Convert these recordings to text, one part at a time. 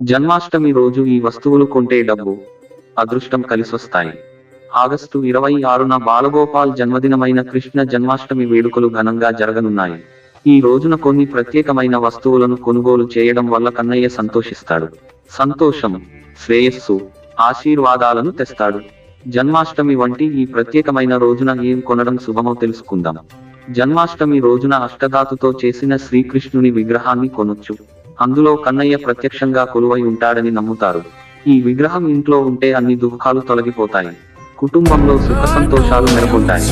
జన్మాష్టమి రోజు ఈ వస్తువులు కొంటే డబ్బు అదృష్టం కలిసొస్తాయి. ఆగస్టు ఇరవై ఆరున బాలగోపాల్ జన్మదినమైన కృష్ణ జన్మాష్టమి వేడుకలు ఘనంగా జరగనున్నాయి. ఈ రోజున కొన్ని ప్రత్యేకమైన వస్తువులను కొనుగోలు చేయడం వల్ల కన్నయ్య సంతోషిస్తాడు. సంతోషం శ్రేయస్సు ఆశీర్వాదాలను తెస్తాడు. జన్మాష్టమి వంటి ఈ ప్రత్యేకమైన రోజున ఏం కొనడం శుభమో తెలుసుకుందాం. జన్మాష్టమి రోజున అష్టధాతుతో చేసిన శ్రీకృష్ణుని విగ్రహాన్ని కొనొచ్చు. అందులో కన్నయ్య ప్రత్యక్షంగా కొలువై ఉంటాడని నమ్ముతారు. ఈ విగ్రహం ఇంట్లో ఉంటే అన్ని దుఃఖాలు తొలగిపోతాయి. కుటుంబంలో సుఖ సంతోషాలు నెలకొంటాయి.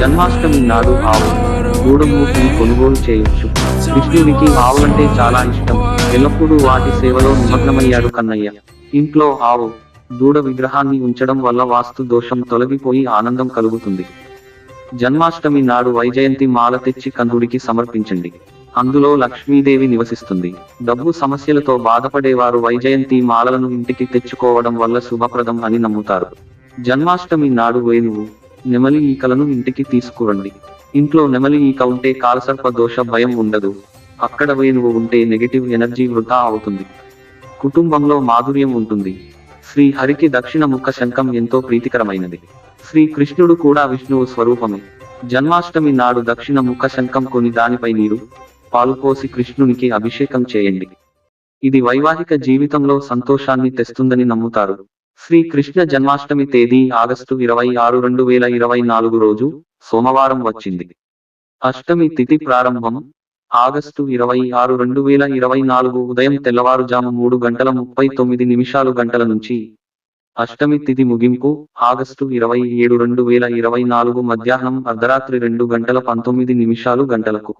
జన్మాష్టమి నాడు ఆవు గూడమూర్తిని కొనుగోలు చేయొచ్చు. కృష్ణుడికి ఆవులంటే చాలా ఇష్టం. ఎల్లప్పుడూ వాటి సేవలో నిమగ్నమయ్యాడు కన్నయ్య. ఇంట్లో ఆవు దూడ విగ్రహాన్ని ఉంచడం వల్ల వాస్తు దోషం తొలగిపోయి ఆనందం కలుగుతుంది. జన్మాష్టమి నాడు వైజయంతి మాల తెచ్చి కన్నుడికి సమర్పించండి. అందులో లక్ష్మీదేవి నివసిస్తుంది. డబ్బు సమస్యలతో బాధపడేవారు వైజయంతి మాలలను ఇంటికి తెచ్చుకోవడం వల్ల శుభప్రదం అని నమ్ముతారు. జన్మాష్టమి నాడు వేణువు నెమలి ఈకలను ఇంటికి తీసుకురండి. ఇంట్లో నెమలి ఈక ఉంటే కాలసర్ప దోష భయం ఉండదు. అక్కడ వేణువు ఉంటే నెగటివ్ ఎనర్జీ వృధా అవుతుంది. కుటుంబంలో మాధుర్యం ఉంటుంది. శ్రీ హరికి దక్షిణ ముఖ శంఖం ఎంతో ప్రీతికరమైనది. శ్రీ కృష్ణుడు కూడా విష్ణువు స్వరూపమే. జన్మాష్టమి నాడు దక్షిణ ముఖ శంఖం కొని దానిపై నీరు పాలుపోసి కృష్ణునికి అభిషేకం చేయండి. ఇది వైవాహిక జీవితంలో సంతోషాన్ని తెస్తుందని నమ్ముతారు. శ్రీ కృష్ణ జన్మాష్టమి తేదీ ఆగస్టు ఇరవై ఆరు రెండు వేల ఇరవై నాలుగు రోజు సోమవారం వచ్చింది. అష్టమి తిథి ప్రారంభం ఆగస్టు ఇరవై ఆరు రెండు వేల ఇరవై నాలుగు ఉదయం తెల్లవారుజాము మూడు గంటల ముప్పై తొమ్మిది నిమిషాలు గంటల నుంచి అష్టమి తిథి ముగింపు ఆగస్టు ఇరవై ఏడు రెండు వేల ఇరవై నాలుగు మధ్యాహ్నం అర్ధరాత్రి రెండు గంటల పంతొమ్మిది నిమిషాలు గంటలకు.